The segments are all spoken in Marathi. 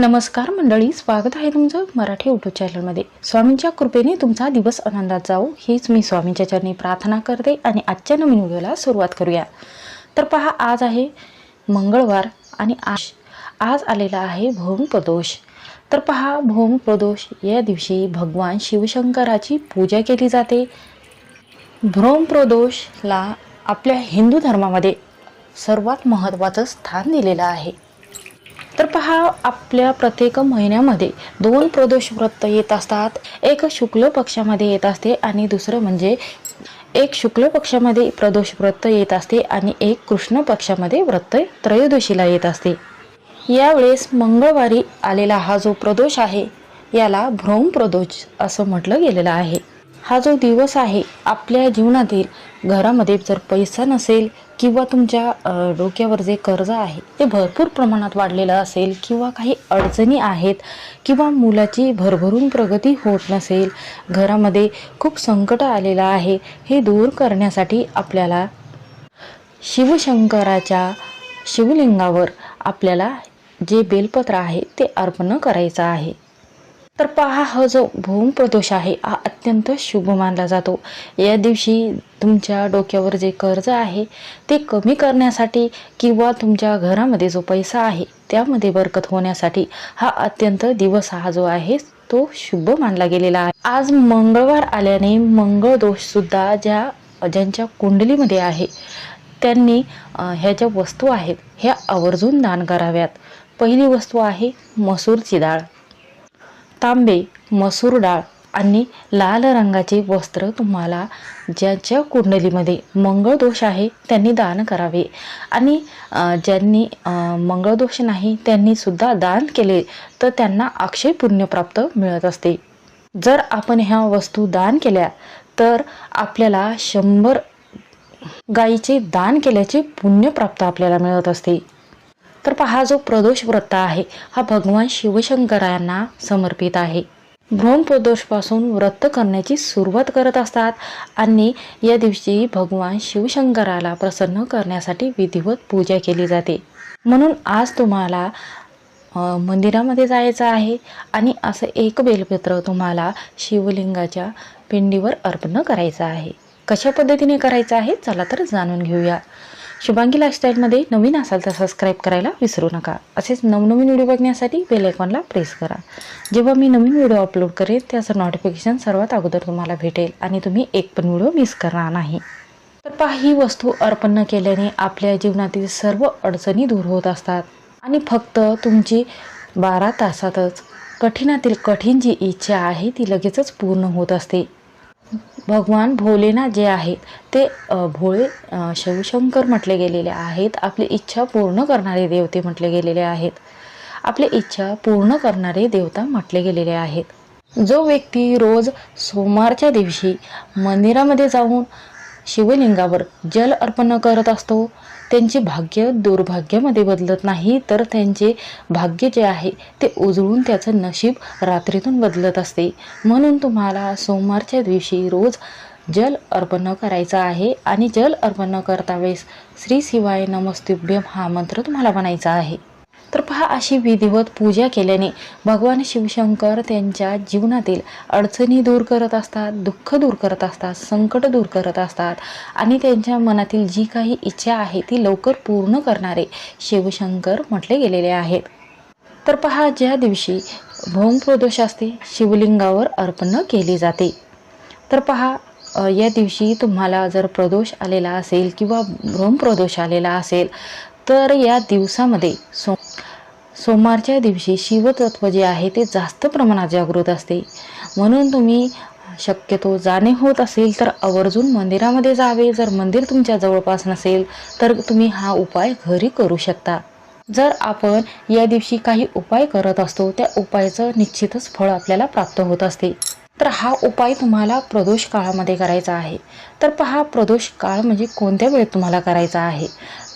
नमस्कार मंडळी स्वागत आहे तुमचं मराठी यूट्यूब चॅनलमध्ये स्वामींच्या कृपेने तुमचा दिवस आनंदात जाओ हीच मी स्वामींच्या चरणी प्रार्थना करते आणि आजच्या नवीन व्हिडिओला सुरुवात करूया. तर पहा आज आहे मंगळवार आणि आज आज आलेला आहे भौम प्रदोष. तर पहा भौम प्रदोष या दिवशी भगवान शिवशंकराची पूजा केली जाते. भ्रोम प्रदोषला आपल्या हिंदू धर्मामध्ये सर्वात महत्त्वाचं स्थान दिलेलं आहे. तर पहा आपल्या प्रत्येक महिन्यामध्ये दोन प्रदोष व्रत येत असतात. एक शुक्ल पक्षामध्ये येत असते आणि दुसरं म्हणजे एक शुक्ल पक्षामध्ये प्रदोष व्रत येत असते आणि एक कृष्ण पक्षामध्ये व्रत त्रयोदशीला येत असते. यावेळेस मंगळवारी आलेला हा जो प्रदोष आहे याला भ्रौम प्रदोष असं म्हटलं गेलेलं आहे. हा जो दिवस आहे आपल्या जीवनातील घरामध्ये जर पैसा नसेल किंवा तुमच्या डोक्यावर जे कर्ज आहे ते भरपूर प्रमाणात वाढलेलं असेल किंवा काही अडचणी आहेत किंवा मुलाची भरभरून प्रगती होत नसेल घरामध्ये खूप संकट आलेलं आहे हे दूर करण्यासाठी आपल्याला शिवशंकराच्या शिवलिंगावर आपल्याला जे बेलपत्र आहे ते अर्पण करायचं आहे. तर पहा हा जो भूमप्रदोष आहे हा अत्यंत शुभ मानला जातो. या दिवशी तुमच्या डोक्यावर जे कर्ज आहे ते कमी करण्यासाठी किंवा तुमच्या घरामध्ये जो पैसा आहे त्यामध्ये बरकत होण्यासाठी हा अत्यंत दिवस हा जो आहे तो शुभ मानला गेलेला आहे. आज मंगळवार आल्याने मंगळ दोषसुद्धा ज्या ज्यांच्या कुंडलीमध्ये आहे त्यांनी ह्या ज्या वस्तू आहेत ह्या आवर्जून दान कराव्यात. पहिली वस्तू आहे मसूरची डाळ. तांबे मसूर डाळ आणि लाल रंगाचे वस्त्र तुम्हाला ज्याच्या कुंडलीमध्ये मंगळदोष आहे त्यांनी दान करावे. आणि ज्यांनी मंगळदोष नाही त्यांनीसुद्धा दान केले तर त्यांना अक्षय पुण्य प्राप्त मिळत असते. जर आपण ह्या वस्तू दान केल्या तर आपल्याला शंभर गायीचे दान केल्याचे पुण्य प्राप्त आपल्याला मिळत असते. तर पहा जो प्रदोष व्रत आहे हा भगवान शिवशंकरांना समर्पित आहे. भ्रम प्रदोषपासून व्रत करण्याची सुरुवात करत असतात आणि या दिवशी भगवान शिवशंकराला प्रसन्न करण्यासाठी विधिवत पूजा केली जाते. म्हणून आज तुम्हाला मंदिरामध्ये जायचं आहे आणि असं एक बेलपत्र तुम्हाला शिवलिंगाच्या पिंडीवर अर्पण करायचं आहे. कशा पद्धतीने करायचं आहे चला तर जाणून घेऊया. शुभांगी लाईफस्टाईलमध्ये नवीन असाल तर सबस्क्राईब करायला विसरू नका. असेच नवनवीन व्हिडिओ बघण्यासाठी बेल आयकॉनला प्रेस करा. जेव्हा मी नवीन व्हिडिओ अपलोड करेन त्याचं नोटिफिकेशन सर्वात अगोदर तुम्हाला भेटेल आणि तुम्ही एक पण व्हिडिओ मिस करणार नाही. तर पहा ही वस्तू अर्पण केल्याने आपल्या जीवनातील सर्व अडचणी दूर होत असतात. आणि फक्त तुमची बारा तासातच कठीणातील कठीण जी इच्छा आहे ती लगेचच पूर्ण होत असते. भगवान भोलेनाथ जे आहेत ते भोळे शिवशंकर म्हटले गेलेले आहेत. आपली इच्छा पूर्ण करणारे देवते म्हटले गेलेले आहेत. आपली इच्छा पूर्ण करणारे देवता म्हटले गेलेले आहेत. जो व्यक्ती रोज सोमवारच्या दिवशी मंदिरामध्ये जाऊन शिवलिंगावर जल अर्पण करत असतो त्यांचे भाग्य दुर्भाग्यामध्ये बदलत नाही तर त्यांचे भाग्य जे आहे ते उजळून त्याचं नशीब रात्रीतून बदलत असते. म्हणून तुम्हाला सोमवारच्या दिवशी रोज जल अर्पण करायचं आहे आणि जल अर्पण करता वेळेस श्री शिवाय नमस्तुभ्यम हा मंत्र तुम्हाला म्हणायचा आहे. पहा अशी विधिवत पूजा केल्याने भगवान शिवशंकर त्यांच्या जीवनातील अडचणी दूर करत असतात दुःख दूर करत असतात संकट दूर करत असतात आणि त्यांच्या मनातील जी काही इच्छा आहे ती लवकर पूर्ण करणारे शिवशंकर म्हटले गेलेले आहेत. तर पहा ज्या दिवशी भौमप्रदोष असते शिवलिंगावर अर्पण केली जाते. तर पहा या दिवशी तुम्हाला जर प्रदोष आलेला असेल किंवा भ्रमप्रदोष आलेला असेल तर या दिवसामध्ये सो सोमवारच्या दिवशी शिवतत्व जे आहे ते जास्त प्रमाणात जागृत असते. म्हणून तुम्ही शक्यतो जाणे होत असेल तर आवर्जून मंदिरामध्ये जावे. जर मंदिर तुमच्या जवळपास नसेल तर तुम्ही हा उपाय घरी करू शकता. जर आपण या दिवशी काही उपाय करत असतो त्या उपायाचं निश्चितच फळ आपल्याला प्राप्त होत असते. तर हा उपाय तुम्हाला प्रदोष काळामध्ये करायचा आहे. तर पहा प्रदोष काळ म्हणजे कोणत्या वेळेत तुम्हाला करायचा आहे?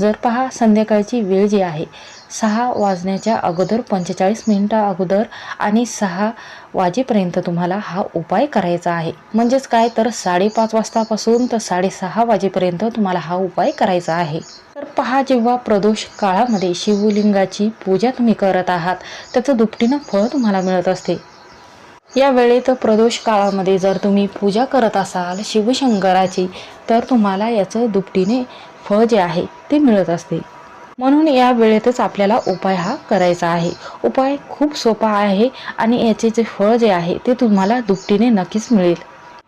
जर पहा संध्याकाळची वेळ जी आहे सहा वाजण्याच्या अगोदर पंचेचाळीस मिनिटा अगोदर आणि सहा वाजेपर्यंत तुम्हाला हा उपाय करायचा आहे. म्हणजेच काय? तर साडेपाच वाजतापासून तर साडेसहा वाजेपर्यंत तुम्हाला हा उपाय करायचा आहे. तर पहा जेव्हा प्रदोष काळामध्ये शिवलिंगाची पूजा तुम्ही करत आहात त्याचं दुपटीनं फळ तुम्हाला मिळत असते. या वेळेत प्रदोष काळामध्ये जर तुम्ही पूजा करत असाल शिवशंकराची तर तुम्हाला याचं दुपटीने फळ जे आहे ते मिळत असते. म्हणून या वेळेतच आपल्याला उपाय हा करायचा आहे. उपाय खूप सोपा आहे आणि याचे जे फळ जे आहे ते तुम्हाला दुपटीने नक्कीच मिळेल.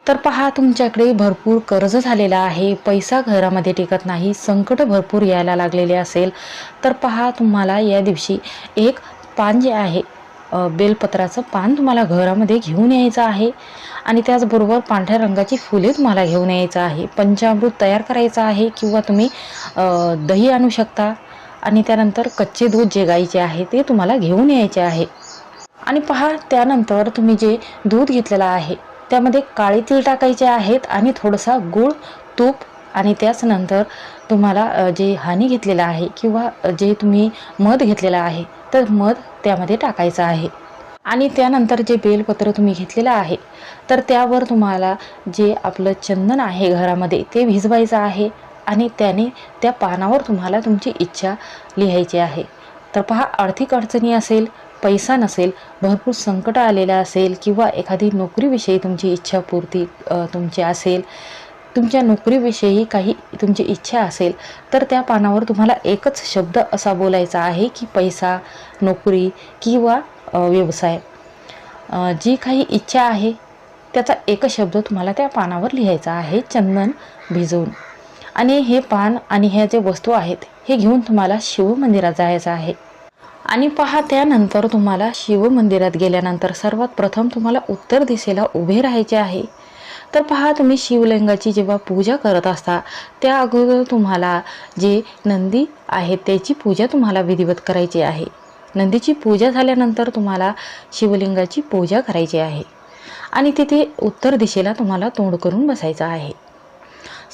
तर पहा तुमच्याकडे भरपूर कर्ज झालेला आहे. पैसा घरामध्ये टिकत नाही. संकट भरपूर यायला लागलेले असेल. तर पहा तुम्हाला या दिवशी एक पान जे आहे बेलपत्राचं पान तुम्हाला घरामध्ये घेऊन यायचं आहे. आणि त्याचबरोबर पांढऱ्या रंगाची फुले तुम्हाला घेऊन यायचं आहे. पंचामृत तयार करायचं आहे किंवा तुम्ही दही आणू शकता. आणि त्यानंतर कच्चे दूध जे गाईचे आहे ते तुम्हाला घेऊन यायचे आहे. आणि पहा त्यानंतर तुम्ही जे दूध घेतलेलं आहे त्यामध्ये काळे तीळ टाकायचे आहेत आणि थोडासा गूळ तूप आणि त्याच नंतर तुम्हाला जे हानी घेतलेलं आहे किंवा जे तुम्ही मध घेतलेलं आहे तर मध त्यामध्ये टाकायचं आहे. आणि त्यानंतर जे बेलपत्र तुम्ही घेतलेलं आहे तर त्यावर तुम्हाला जे आपलं चंदन आहे घरामध्ये ते भिजवायचं आहे. आणि त्याने त्या पानावर तुम्हाला तुमची इच्छा लिहायची आहे. तर पहा आर्थिक अडचणी असेल पैसा नसेल भरपूर संकट आलेलं असेल किंवा एखादी नोकरीविषयी तुमची इच्छापूर्ती तुमची असेल तुमच्या नोकरीविषयी काही तुमची इच्छा असेल तर त्या पानावर तुम्हाला एकच शब्द असा बोलायचा आहे की पैसा नोकरी किंवा व्यवसाय. जी काही इच्छा आहे त्याचा एकच शब्द तुम्हाला त्या पानावर लिहायचा आहे चंदन भिजवून. आणि हे पान आणि ह्या जे वस्तू आहेत हे घेऊन तुम्हाला शिवमंदिरात जायचं आहे. आणि पहा त्यानंतर तुम्हाला शिवमंदिरात गेल्यानंतर सर्वात प्रथम तुम्हाला उत्तर दिशेला उभे राहायचे आहे. तर पहा तुम्ही शिवलिंगाची जेव्हा पूजा करत असता त्या अगोदर तुम्हाला जे नंदी आहे त्याची पूजा तुम्हाला विधिवत करायची आहे. नंदीची पूजा झाल्यानंतर तुम्हाला शिवलिंगाची पूजा करायची आहे. आणि तिथे उत्तर दिशेला तुम्हाला तोंड करून बसायचं आहे.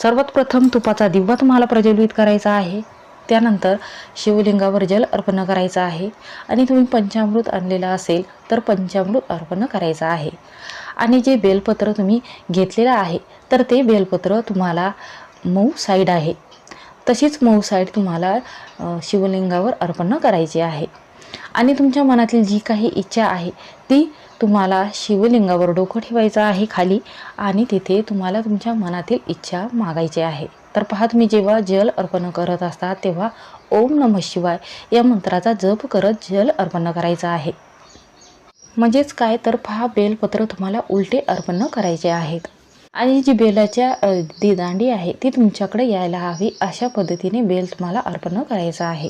सर्वात प्रथम तुपाचा दिवा तुम्हाला प्रज्वलित करायचा आहे. त्यानंतर शिवलिंगावर जल अर्पण करायचं आहे. आणि तुम्ही पंचामृत आणलेलं असेल तर पंचामृत अर्पण करायचं आहे. आणि जे बेलपत्र तुम्ही घेतलेलं आहे तर ते बेलपत्र तुम्हाला मऊ साईड आहे. तशीच मऊ साईड तुम्हाला शिवलिंगावर अर्पण करायची आहे. आणि तुमच्या मनातील जी काही इच्छा आहे ती तुम्हाला शिवलिंगावर डोकं ठेवायचं आहे खाली आणि तिथे तुम्हाला तुमच्या मनातील इच्छा मागायची आहे. तर पहा तुम्ही जेव्हा जल अर्पण करत असता तेव्हा ओम नम शिवाय या मंत्राचा जप करत जल अर्पण करायचं आहे. म्हणजेच काय? तर पहा बेलपत्र तुम्हाला उलटे अर्पण करायचे आहेत. आणि जी बेलाच्या दी दांडी आहे ती तुमच्याकडे यायला हवी. अशा पद्धतीने बेल तुम्हाला अर्पण करायचा आहे.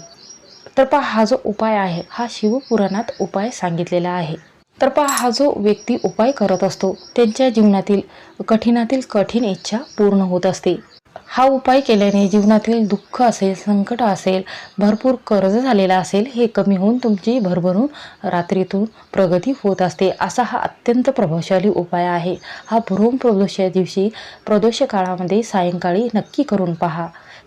तर पहा हा जो उपाय आहे हा शिवपुराणात उपाय सांगितलेला आहे. तर पहा हा जो व्यक्ती उपाय करत असतो त्यांच्या जीवनातील कठीणातील कठीण इच्छा पूर्ण होत असते. हा उपाय केल्याने जीवनातील दुःख असेल संकट असेल भरपूर कर्ज झालेला असेल हे कमी होऊन तुमची भरभरून रात्रीतून प्रगती होत असते. असा हा अत्यंत प्रभावशाली उपाय आहे. हा भ्रूम प्रदोषा दिवशी प्रदोष काळामध्ये सायंकाळी नक्की करून पहा.